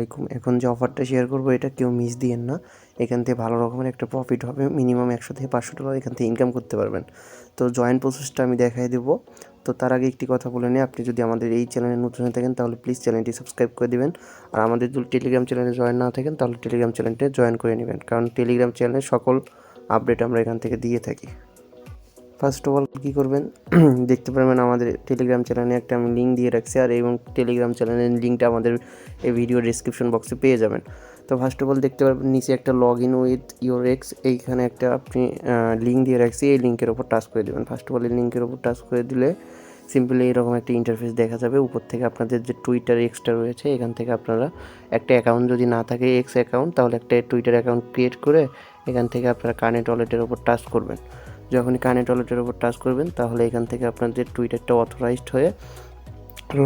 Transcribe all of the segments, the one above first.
আলাইকুম। এখন যে অফারটা শেয়ার করব, এটা কেউ মিস দিয়েন না। এখান থেকে ভালো রকমের একটা প্রফিট হবে মিনিমাম একশো থেকে পাঁচশো টাকা এখান থেকে ইনকাম করতে পারবেন। তো জয়েন্ট প্রসেসটা আমি দেখাই দেবো। তো তার আগে একটি কথা বলে নিই, আপনি যদি আমাদের এই চ্যানেলে নতুন হয়ে থাকেন, তাহলে প্লিজ চ্যানেলটি সাবস্ক্রাইব করে দিবেন। আর আমাদের যদি টেলিগ্রাম চ্যানেলে জয়েন না থাকেন, তাহলে টেলিগ্রাম চ্যানেলটি জয়েন করে নেবেন। কারণ টেলিগ্রাম চ্যানেলে সকল আপডেট আমরা এখান থেকে দিয়ে থাকি। ফার্স্ট অফ অল কী করবেন? দেখতে পারবেন আমাদের টেলিগ্রাম চ্যানেলে একটা আমি লিঙ্ক দিয়ে রাখছি, আর এবং টেলিগ্রাম চ্যানেলের লিঙ্কটা আমাদের এই ভিডিও ডিসক্রিপশন বক্সে পেয়ে যাবেন। তো ফার্স্ট অফ অল দেখতে পারবেন, নিচে একটা log in with your X এইখানে একটা আপনি লিঙ্ক দিয়ে রাখছি, এই লিঙ্কের ওপর টাচ করে দেবেন। ফার্স্ট অফ অল এই লিঙ্কের ওপর টাচ করে দিলে সিম্পলি এরকম একটা ইন্টারফেস দেখা যাবে। উপর থেকে আপনাদের যে টুইটার এক্সটা রয়েছে, এখান থেকে আপনারা একটা অ্যাকাউন্ট যদি না থাকে এক্স অ্যাকাউন্ট তাহলে একটা টুইটার অ্যাকাউন্ট ক্রিয়েট করে এখান থেকে আপনারা কানেক্ট ওয়ালেটের ওপর টাচ করবেন। যখনই কানেক্ট ওয়ালেটের ওপর টাচ করবেন, তাহলে এখান থেকে আপনাদের টুইটারটা অথরাইজড হয়ে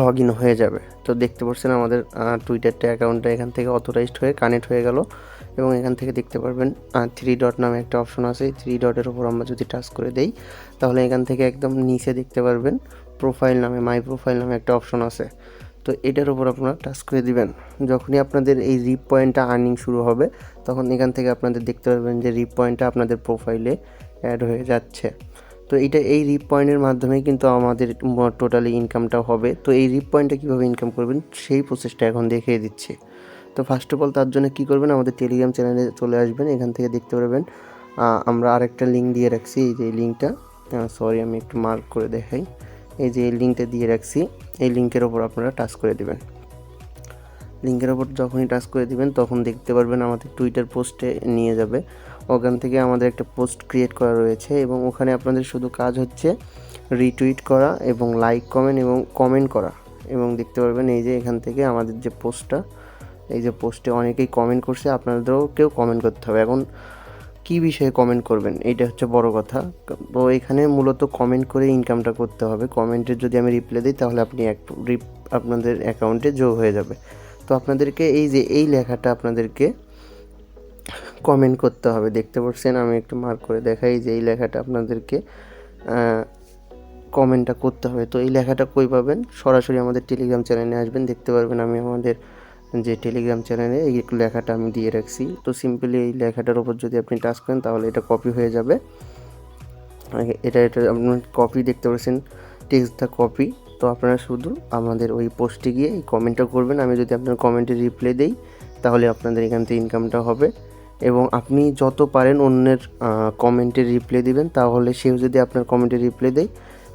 লগ ইন হয়ে যাবে। তো দেখতে পাচ্ছেন আমাদের টুইটারটা অ্যাকাউন্টটা এখান থেকে অথরাইজড হয়ে কানেক্ট হয়ে গেল এবং এখান থেকে দেখতে পারবেন থ্রি ডট নামে একটা অপশন আছে থ্রি ডটের ওপর আমরা যদি টাচ করে দেই, তাহলে এখান থেকে একদম নিচে দেখতে পারবেন প্রোফাইল নামে মাই প্রোফাইল নামে একটা অপশন আছে। তো এটার উপর আপনারা টাচ করে দিবেন। যখনই আপনাদের এই রিপ পয়েন্টটা আর্নিং শুরু হবে, তখন এখান থেকে আপনাদের দেখতে পারবেন যে রিপ পয়েন্টটা আপনাদের প্রোফাইলে অ্যাড হয়ে যাচ্ছে। তো এইটা এই রিপ পয়েন্টের মাধ্যমেই কিন্তু আমাদের টোটালি ইনকামটা হবে। তো এই রিপ পয়েন্টটা কীভাবে ইনকাম করবেন, সেই প্রসেসটা এখন দেখিয়ে দিচ্ছি। তো ফার্স্ট অফ অল তার জন্য কী করবেন, আমাদের টেলিগ্রাম চ্যানেলে চলে আসবেন, এখান থেকে দেখতে পারবেন। আমরা আরেকটা লিঙ্ক দিয়ে রাখছি, এই যে লিঙ্কটা সরি আমি একটু মার্ক করে দেখাই। এই যে এই লিঙ্কটা দিয়ে রাখছি, এই লিঙ্কের ওপর আপনারা টাচ করে দেবেন। লিঙ্কের ওপর যখনই টাচ করে দিবেন, তখন দেখতে পারবেন আমাদের টুইটার পোস্টে নিয়ে যাবে। ওখান থেকে আমাদের একটা পোস্ট ক্রিয়েট করা রয়েছে এবং ওখানে আপনাদের শুধু কাজ হচ্ছে রিটুইট করা এবং লাইক, কমেন্ট এবং কমেন্ট করা। এবং দেখতে পারবেন এই যে এখান থেকে আমাদের যে পোস্টটা, এই যে পোস্টে অনেকেই কমেন্ট করছে, আপনাদেরও কেউ কমেন্ট করতে হবে। এখন কী বিষয়ে কমেন্ট করবেন? এইটা হচ্ছে বড় কথা। তো এখানে মূলত কমেন্ট করে ইনকামটা করতে হবে। কমেন্টের যদি আমি রিপ্লাই দিই, তাহলে আপনি এক রিপ, আপনাদের অ্যাকাউন্টে যোগ হয়ে যাবে। তো আপনাদেরকে এই যে, এই লেখাটা আপনাদেরকে কমেন্ট করতে হবে। দেখতে পাচ্ছেন আমি একটু মার্ক করে দেখাই যে এই লেখাটা আপনাদেরকে কমেন্টটা করতে হবে। তো এই লেখাটা কই পাবেন? সরাসরি আমাদের টেলিগ্রাম চ্যানেলে আসবেন, দেখতে পারবেন আমি আমাদের যে টেলিগ্রাম চ্যানেলে এই লেখাটা আমি দিয়ে রাখছি। তো সিম্পলি এই লেখাটার উপর যদি আপনি টাচ করেন, তাহলে এটা কপি হয়ে যাবে। এটা এটা আপনার কপি দেখতে পাচ্ছেন টেক্সট দ্য কপি তো আপনারা শুধু আমাদের ওই পোস্টে গিয়ে এই কমেন্টটা করবেন। আমি যদি আপনার কমেন্টে রিপ্লাই দিই, তাহলে আপনাদের এখান থেকে ইনকামটা হবে। এবং আপনি যত পারেন অন্যের কমেন্টে রিপ্লাই দিবেন, তাহলে সেও যদি আপনার কমেন্টে রিপ্লাই দেয়,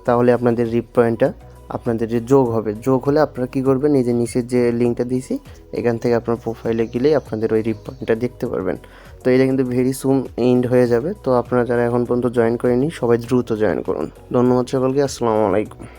তাহলে আপনাদের রিপ পয়েন্টটা আপনাদের যে যোগ হবে। যোগ হলে আপনারা কী করবেন, এই যে নিচের যে লিঙ্কটা দিয়েছি, এখান থেকে আপনার প্রোফাইলে গেলেই আপনাদের ওই রিপ পয়েন্টটা দেখতে পারবেন। তো এটা কিন্তু ভেরি সুম এন্ড হয়ে যাবে। তো আপনারা যারা এখন পর্যন্ত জয়েন করেনি সবাই দ্রুত জয়েন করুন। ধন্যবাদ সকলকে, আসসালামু আলাইকুম।